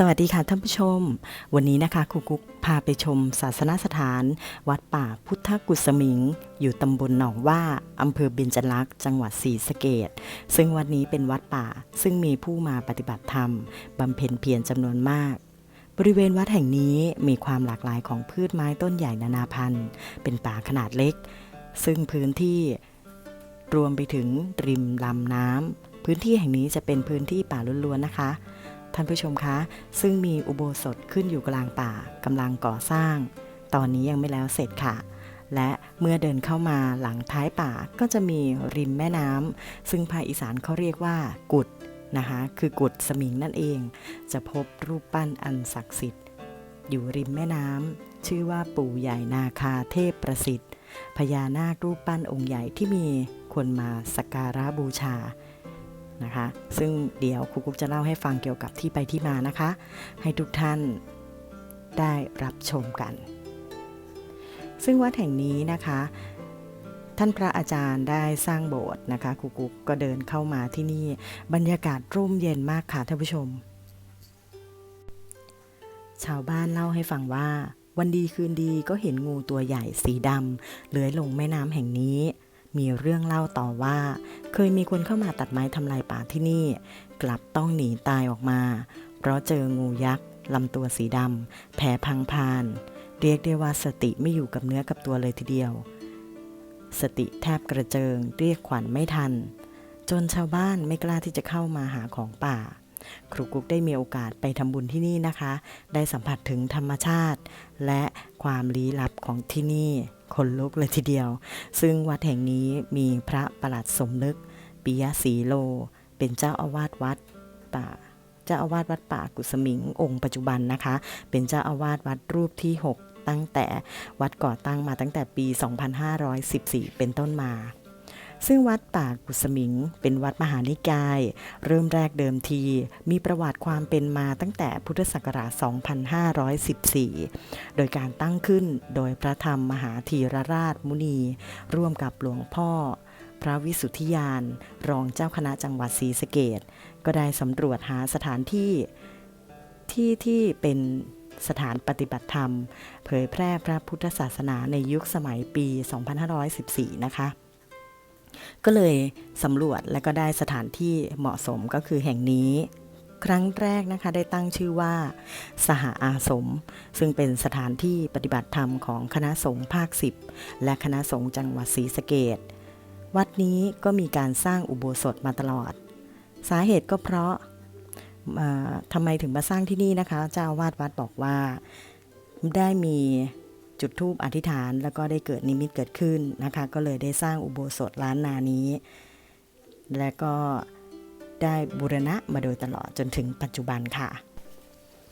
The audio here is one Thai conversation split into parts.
สวัสดีค่ะท่านผู้ชม วันนี้นะคะครูกุ๊กพาไปชมศาสนสถาน วัดป่าพุทธกุสมิง อยู่ตำบลหนองว่าอำเภอเบญจลักษ์จังหวัดศรีสะเกดซึ่งวัดนี้เป็นวัดป่า ซึ่งมีผู้มาปฏิบัติธรรมบำเพ็ญเพียรจำนวนมาก บริเวณวัดแห่งนี้มีความหลากหลายของพืชไม้ต้นใหญ่นานาพันธุ์ เป็นป่าขนาดเล็ก ซึ่งพื้นที่รวมไปถึงริมลำน้ำพื้นที่แห่งนี้จะเป็นพื้นที่ป่าล้วนๆนะคะ ท่านผู้ชมคะ ซึ่งมีอุโบสถขึ้นอยู่กลางป่ากำลังก่อสร้าง ตอนนี้ยังไม่แล้วเสร็จค่ะ และเมื่อเดินเข้ามาหลังท้ายป่าก็จะมีริมแม่น้ำซึ่งภาคอีสานเขาเรียกว่า กุดนะคะคือกุดสมิงนั่นเอง จะพบรูปปั้นอันศักดิ์สิทธิ์ อยู่ริมแม่น้ำชื่อว่าปู่ใหญ่นาคาเทพประสิทธิ์พญานาครูปปั้นองค์ใหญ่ที่มีคนมาสักการะบูชา นะคะ ซึ่งเดี๋ยวครูกุ๊กจะเล่าให้ฟังเกี่ยวกับที่ไปที่มานะคะ ให้ทุกท่านได้รับชมกัน ซึ่งวัดแห่งนี้นะคะ ท่านพระอาจารย์ได้สร้างโบสถ์นะคะครูกุ๊กก็เดินเข้ามาที่นี่บรรยากาศร่มเย็นมากค่ะท่านผู้ชม ชาวบ้านเล่าให้ฟังว่า วันดีคืนดีก็เห็นงูตัวใหญ่สีดำเลื้อยลงแม่น้ำแห่งนี้ มีเรื่องเล่าต่อว่า เคยมีคนเข้ามาตัดไม้ทำลายป่าที่นี่ กลับต้องหนีตายออกมา เพราะเจองูยักษ์ลำตัวสีดำแผลพังพาน เรียกได้ว่าสติไม่อยู่กับเนื้อกับตัวเลยทีเดียว สติแทบกระเจิง เรียกขวัญไม่ทัน จนชาวบ้านไม่กล้าที่จะเข้ามาหาของป่า ครูกุ๊กได้มีโอกาสไปทำบุญที่นี่นะคะ ได้สัมผัสถึงธรรมชาติ และความลี้ลับของที่นี่ คนลุกเลยทีเดียว ซึ่งวัดแห่งนี้มีพระประหลัดสมนึกปิยศรีโล เป็นเจ้าอาวาสวัดป่าเจ้าอาวาสวัดป่ากุสมิง องค์ปัจจุบันนะคะ เป็นเจ้าอาวาสวัดรูปที่ 6 ตั้งแต่วัดก่อตั้งมาตั้งแต่ปี 2514 เป็นต้นมา ซึ่งวัดป่ากุสมิง เป็นวัดมหานิกาย เริ่มแรกเดิมที มีประวัติความเป็นมาตั้งแต่พุทธศักราช 2514 โดยการตั้งขึ้นโดยพระธรรมมหาธีรราชมุนี ร่วมกับหลวงพ่อ พระวิสุทธิยาน รองเจ้าคณะจังหวัดศรีสะเกดก็ได้สำรวจหาสถานที่ที่ที่เป็นสถานปฏิบัติธรรม เผยแพร่พระพุทธศาสนาในยุคสมัยปี 2514 นะคะ ก็เลยสำรวจและก็ได้สถานที่เหมาะสมก็คือแห่งนี้ ครั้งแรกนะคะได้ตั้งชื่อว่า สหอาสม ซึ่งเป็นสถานที่ปฏิบัติธรรมของคณะสงฆ์ภาค 10 และคณะสงฆ์จังหวัดศรีสะเกดวัดนี้ก็มีการสร้างอุโบสถมาตลอด สาเหตุก็เพราะทำไมถึงมาสร้างที่นี่นะคะ เจ้าวาสวัดบอกว่าได้มี จุดธูปอธิษฐาน แล้วก็ได้เกิดนิมิตเกิดขึ้นนะคะ ก็เลยได้สร้างอุโบสถล้านนานี้ และก็ได้บูรณะมาโดยตลอดจนถึงปัจจุบันค่ะ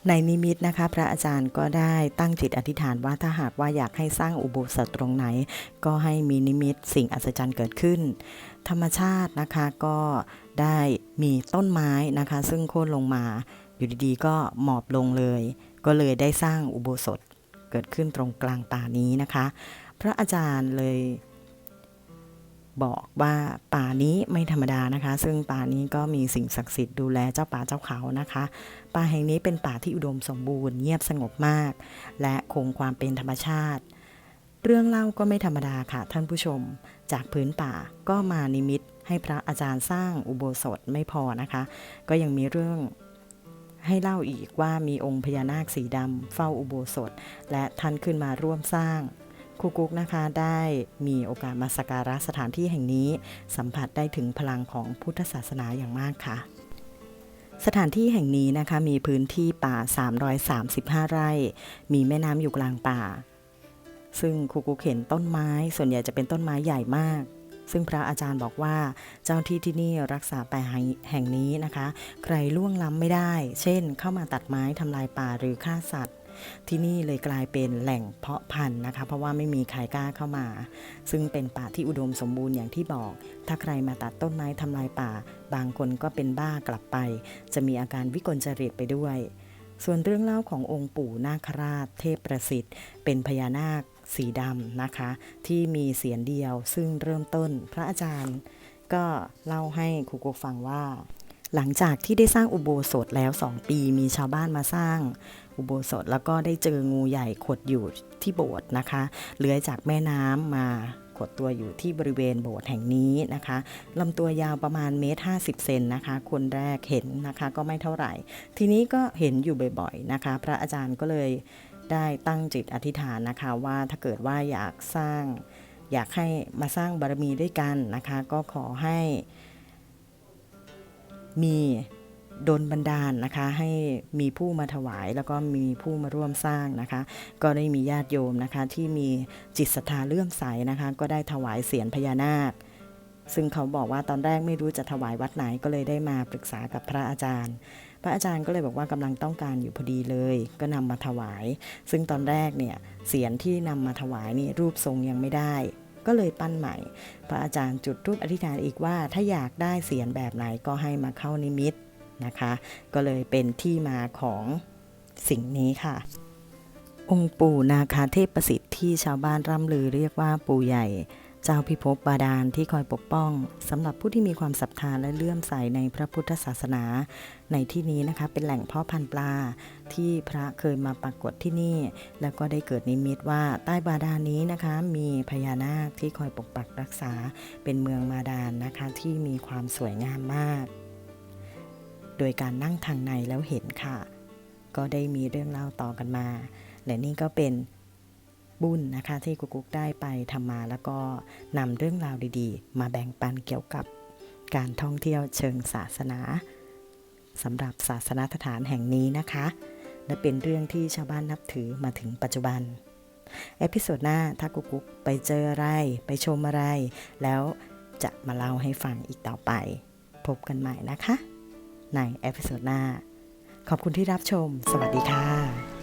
ในนิมิตนะคะ พระอาจารย์ก็ได้ตั้งจิตอธิษฐานว่าถ้าหากว่าอยากให้สร้างอุโบสถตรงไหน ก็ให้มีนิมิตสิ่งอัศจรรย์เกิดขึ้น ธรรมชาตินะคะก็ได้มีต้นไม้นะคะ ซึ่งโค่นลงมา อยู่ดีๆ ก็หมอบลงเลย ก็เลยได้สร้างอุโบสถ เกิดขึ้นตรงกลางป่านี้นะคะ พระอาจารย์เลยบอกว่าป่านี้ไม่ธรรมดานะคะ ซึ่งป่านี้ก็มีสิ่งศักดิ์สิทธิ์ดูแลเจ้าป่าเจ้าเขานะคะ ป่าแห่งนี้เป็นป่าที่อุดมสมบูรณ์เงียบสงบมาก และคงความเป็นธรรมชาติ เรื่องเล่าก็ไม่ธรรมดาค่ะท่านผู้ชม จากพื้นป่าก็มานิมิตให้พระอาจารย์สร้างอุโบสถไม่พอนะคะ ก็ยังมีเรื่อง ให้เล่าอีกว่ามีองค์พญานาคสีดำเฝ้าอุโบสถ และท่านขึ้นมาร่วมสร้างครูกุ๊กนะคะได้มีโอกาสมาสักการะสถานที่แห่งนี้ สัมผัสได้ถึงพลังของพุทธศาสนาอย่างมากค่ะ สถานที่แห่งนี้นะคะมีพื้นที่ป่า 335 ไร่ มีแม่น้ำอยู่กลางป่า ซึ่งครูกุ๊กเห็นต้นไม้ ส่วนใหญ่จะเป็นต้นไม้ใหญ่มาก ซึ่งพระอาจารย์บอกว่าเจ้าที่ที่นี่รักษาป่าแห่งนี้นะคะ ใครล่วงล้ำไม่ได้ เช่น เข้ามาตัดไม้ทำลายป่าหรือฆ่าสัตว์ที่นี่เลยกลายเป็นแหล่งเพาะพันธุ์นะคะ เพราะว่าไม่มีใครกล้าเข้ามา ซึ่งเป็นป่าที่อุดมสมบูรณ์อย่างที่บอก ถ้าใครมาตัดต้นไม้ทำลายป่า บางคนก็เป็นบ้ากลับไป จะมีอาการวิกลจริตไปด้วย ส่วนเรื่องเล่าขององค์ปู่นาคราชเทพประสิทธิ์ เป็นพญานาค สีดำนะคะ ที่มีเสียนเดียวซึ่งเริ่มต้นพระอาจารย์ ก็เล่าให้ครูกุ๊กฟังว่า หลังจากที่ได้สร้างอุโบสถแล้ว2ปีมีชาวบ้านมาสร้างอุโบสถแล้วก็ได้เจองูใหญ่ขดอยู่ที่โบสถ์นะคะเลื้อยจากแม่น้ำมาขดตัวอยู่ที่บริเวณโบสถ์แห่งนี้นะคะลำตัวยาวประมาณเมตรห้เซนนะคะ คนแรกเห็นนะคะก็ไม่เท่าไหร่ ทีนี้ก็เห็นอยู่บ่อยๆนะคะ พระอาจารย์ก็เลย ได้ตั้งจิตอธิษฐานนะคะว่าถ้าเกิดว่าอยากสร้าง อยากให้มาสร้างบารมีด้วยกันนะคะ ก็ขอให้มีโดนบันดาลนะคะให้มีผู้มาถวายแล้วก็มีผู้มาร่วมสร้างนะคะ ก็ได้มีญาติโยมนะคะที่มีจิตศรัทธาเลื่อมใสนะคะ ก็ได้ถวายเสียรพญานาค ซึ่งเขาบอกว่าตอนแรกไม่รู้จะถวายวัดไหนก็เลยได้มาปรึกษากับพระอาจารย์ พระอาจารย์ก็เลยบอกว่ากำลังต้องการอยู่พอดีเลย ก็นำมาถวาย ซึ่งตอนแรกเนี่ยเสียรที่นำมาถวายนี่รูปทรงยังไม่ได้ก็เลยปั้นใหม่ พระอาจารย์จุดรูปอธิษฐานอีกว่าถ้าอยากได้เสียรแบบไหนก็ให้มาเข้านิมิตนะคะ ก็เลยเป็นที่มาของสิ่งนี้ค่ะ องค์ปู่นาคาเทพประสิทธิ์ที่ชาวบ้านร่ำลือเรียกว่าปู่ใหญ่ เจ้าพิภพบาดาลที่คอยปกป้องสำหรับผู้ที่มีความศรัทธาและเลื่อมใสในพระพุทธศาสนา ในที่นี้นะคะเป็นแหล่งเพาะพันธุ์ปลาที่พระเคยมาปรากฏที่นี่ แล้วก็ได้เกิดนิมิตว่าใต้บาดาลนี้นะคะมีพญานาคที่คอยปกปักรักษาเป็นเมืองมาดานนะคะที่มีความสวยงามมาก โดยการนั่งทางในแล้วเห็นค่ะ ก็ได้มีเรื่องเล่าต่อกันมาและนี่ก็เป็น บุญนะคะ ที่กุกกุ๊กได้ไปทำมาแล้วก็นำเรื่องราวดีๆ มาแบ่งปันเกี่ยวกับการท่องเที่ยวเชิงศาสนาสำหรับศาสนสถานแห่งนี้นะคะ และเป็นเรื่องที่ชาวบ้านนับถือมาถึงปัจจุบันเอพิโซดหน้าถ้ากุกกุ๊กไปเจออะไร ไปชมอะไร แล้วจะมาเล่าให้ฟังอีกต่อไป พบกันใหม่นะคะ ในเอพิโซดหน้า ขอบคุณที่รับชม สวัสดีค่ะ